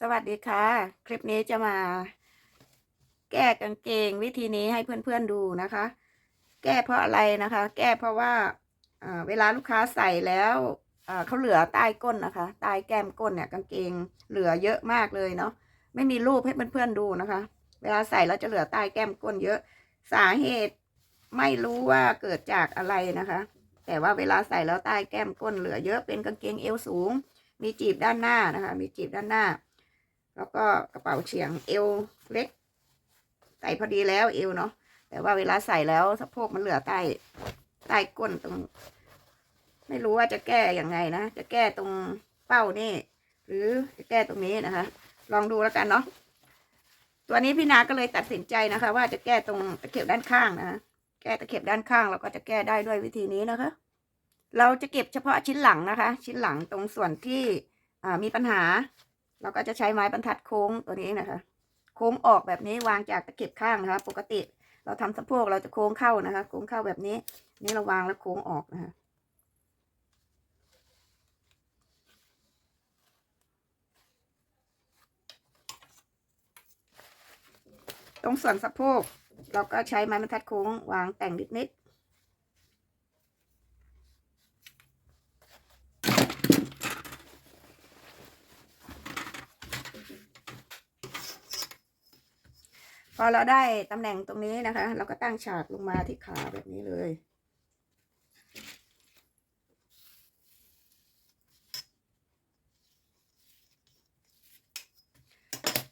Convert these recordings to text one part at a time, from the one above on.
สวัสดีค่ะ คลิปนี้จะมาแก้กางเกงวิธีนี้ให้เพื่อนๆดูนะคะ แก้เพราะอะไรนะคะ แก้เพราะว่าเวลาลูกค้าใส่แล้วเขาเหลือใต้ก้นนะคะ ใต้แก้มก้นเนี่ยกางเกงเหลือเยอะมากเลยเนาะไม่มีรูปให้เพื่อนๆดูนะคะ เวลาใส่แล้วจะเหลือใต้แก้มก้นเยอะ สาเหตุไม่รู้ว่าเกิดจากอะไรนะคะ แต่ว่าเวลาใส่แล้วใต้แก้มก้นเหลือเยอะเป็นกางเกงเอวสูง มีจีบด้านหน้านะคะ มีจีบด้านหน้า แล้วก็กระเป๋าเฉียงเอวเล็ก ใส่พอดีแล้วเอวเนาะแต่ว่าเวลาใส่แล้วสะโพกมันเหลือใต้ใต้ก้นตรง ไม่รู้ว่าจะแก้อย่างไงนะ จะแก้ตรงเป้านี่ หรือจะแก้ตรงนี้นะคะ ลองดูแล้วกันเนาะตัวนี้พี่นาก็เลยตัดสินใจนะคะ ว่าจะแก้ตรงตะเข็บด้านข้างนะะแก้ตะเข็บด้านข้างเราก็จะแก้ได้ด้วยวิธีนี้นะคะ เราจะเก็บเฉพาะชิ้นหลังนะคะ ชิ้นหลังตรงส่วนที่มีปัญหา เราก็จะใช้ไม้บรรทัดโค้งตัวนี้นะคะ โค้งออกแบบนี้วางจากตะเข็บข้างนะคะ ปกติเราทำสะโพกเราจะโค้งเข้านะคะ โค้งเข้าแบบนี้ นี่เราวางแล้วโค้งออกนะคะตรงส่วนสะโพกเราก็ใช้ไม้บรรทัดโค้งวางแต่งนิดนิ พอเราได้ตำแหน่งตรงนี้นะคะ เราก็ตั้งฉากลงมาที่ขาแบบนี้เลย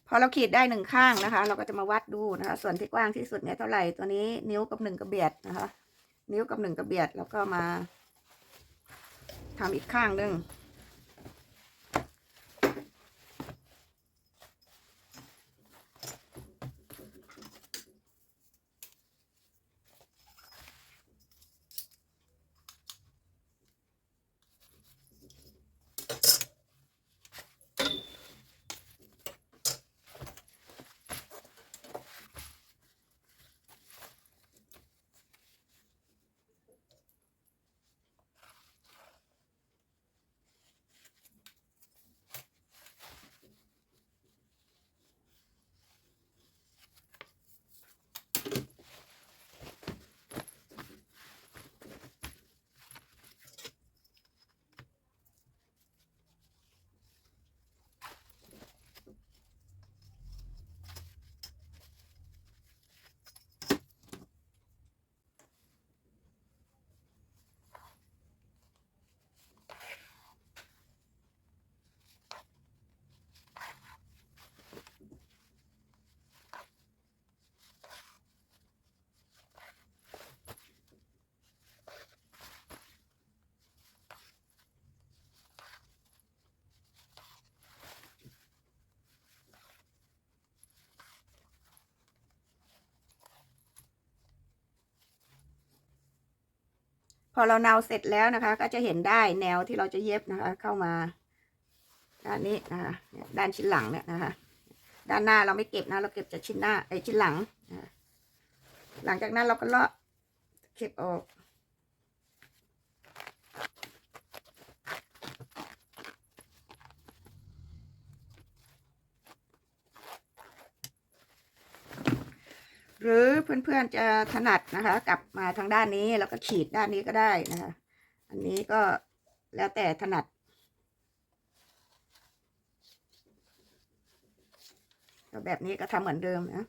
พอเราขีดได้หนึ่งข้างนะคะ เราก็จะมาวัดดูนะคะ ส่วนที่กว้างที่สุดเนี่ยเท่าไหร่ตัวนี้นิ้วกับหนึ่งกระเบียดนะคะ นิ้วกับหนึ่งกระเบียดแล้วก็มาทำอีกข้างหนึ่ง พอเราเนาเสร็จแล้วนะคะ ก็จะเห็นได้แนวที่เราจะเย็บนะคะ เข้ามาด้านนี้นะคะด้านชิ้นหลังเนี่ยนะคะ ด้านหน้าเราไม่เก็บนะ เราเก็บจากชิ้นหน้าไอ้ชิ้นหลัง หลังจากนั้นเราก็เลาะเก็บออก หรือเพื่อนๆจะถนัดนะคะ กลับมาทางด้านนี้แล้วก็ขีดด้านนี้ก็ได้นะคะ อันนี้ก็แล้วแต่ถนัด แบบนี้ก็ทำเหมือนเดิมนะ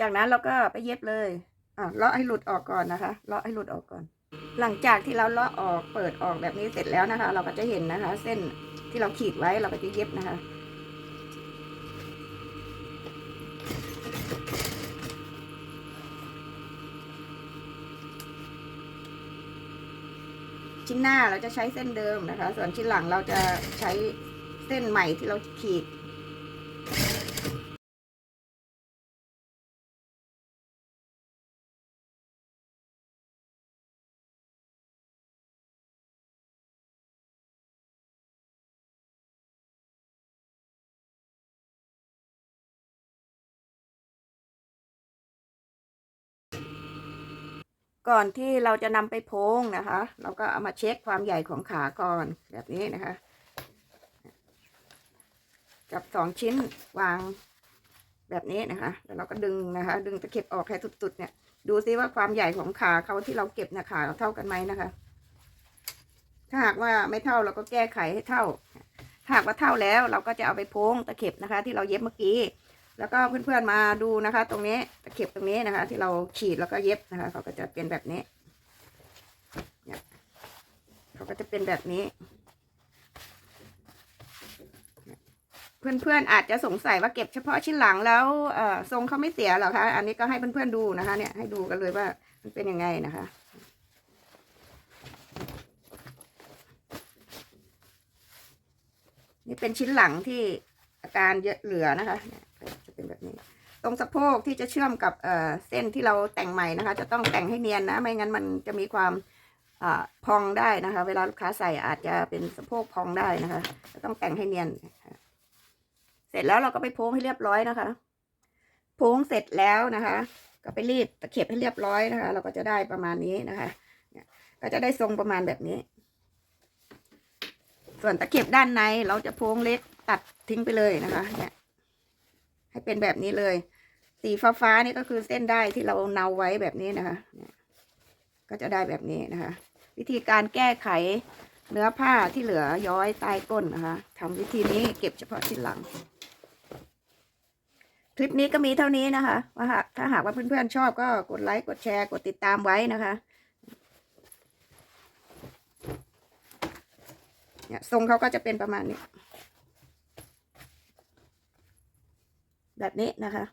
จากนั้นเราก็ไปเย็บเลยอะเลาะให้หลุดออกก่อนนะคะเลาะให้หลุดออกก่อน หลังจากที่เราเลาะออกเปิดออกแบบนี้เสร็จแล้วนะคะ เราก็จะเห็นนะคะ เส้นที่เราขีดไว้เราก็จะเย็บนะคะชิ้นหน้าเราจะใช้เส้นเดิมนะคะ ส่วนชิ้นหลังเราจะใช้เส้นใหม่ที่เราขีด ก่อนที่เราจะนำไปโพงนะคะ เราก็เอามาเช็คความใหญ่ของขาก่อนแบบนี้นะคะ จับสองชิ้นวางแบบนี้นะคะแล้วเราก็ดึงนะคะ ดึงตะเข็บออกให้สุดๆเนี่ย ดูซิว่าความใหญ่ของขาเขาที่เราเก็บนะขาเราเท่ากันไหมนะคะ ถ้าหากว่าไม่เท่าเราก็แก้ไขให้เท่าถ้าหากว่าเท่าแล้วเราก็จะเอาไปโพงตะเข็บนะคะ ที่เราเย็บเมื่อกี้ แล้วก็เพื่อนๆมาดูนะคะ ตรงนี้ตะเข็บตรงนี้นะคะ ที่เราขีดแล้วก็เย็บนะคะ เขาก็จะเป็นแบบนี้เนี่ยเขาก็จะเป็นแบบนี้ เพื่อนๆอาจจะสงสัยว่าเก็บเฉพาะชิ้นหลังแล้วเอ่อทรงเขาไม่เสียหรอคะ อันนี้ก็ให้เพื่อนๆดูนะคะ เนี่ยให้ดูกันเลยว่ามันเป็นยังไงนะคะนี่เป็นชิ้นหลังที่อาการเยอะเหลือนะคะเนี่ยจะเป็นแบบนี้ ตรงสะโพกที่จะเชื่อมกับเส้นที่เราแต่งใหม่นะคะ จะต้องแต่งให้เนียนนะ ไม่งั้นมันจะมีความอพองได้นะคะ เวลาลูกค้าใส่อาจจะเป็นสะโพกพองได้นะคะ จะต้องแต่งให้เนียน เสร็จแล้วเราก็ไปโพงให้เรียบร้อยนะคะ โพงเสร็จแล้วนะคะ ก็ไปรีดตะเข็บให้เรียบร้อยนะคะ เราก็จะได้ประมาณนี้นะคะก็จะได้ทรงประมาณแบบนี้ ส่วนตะเข็บด้านในเราจะโพงเล็กตัดทิ้งไปเลยนะคะเนี่ย ให้เป็นแบบนี้เลย สีฟ้าฟ้าๆนี่ก็คือเส้นได้ที่เราเนาไว้แบบนี้นะคะ ก็จะได้แบบนี้นะคะ วิธีการแก้ไขเนื้อผ้าที่เหลือย้อยใต้ก้นนะคะทำวิธีนี้เก็บเฉพาะชิ้นหลัง คลิปนี้ก็มีเท่านี้นะคะว่าถ้าหากว่าเพื่อนๆชอบก็กดไลค์กดแชร์กดติดตามไว้นะคะเนี่ยทรงเขาก็จะเป็นประมาณนี้ แบบนี้นะคะ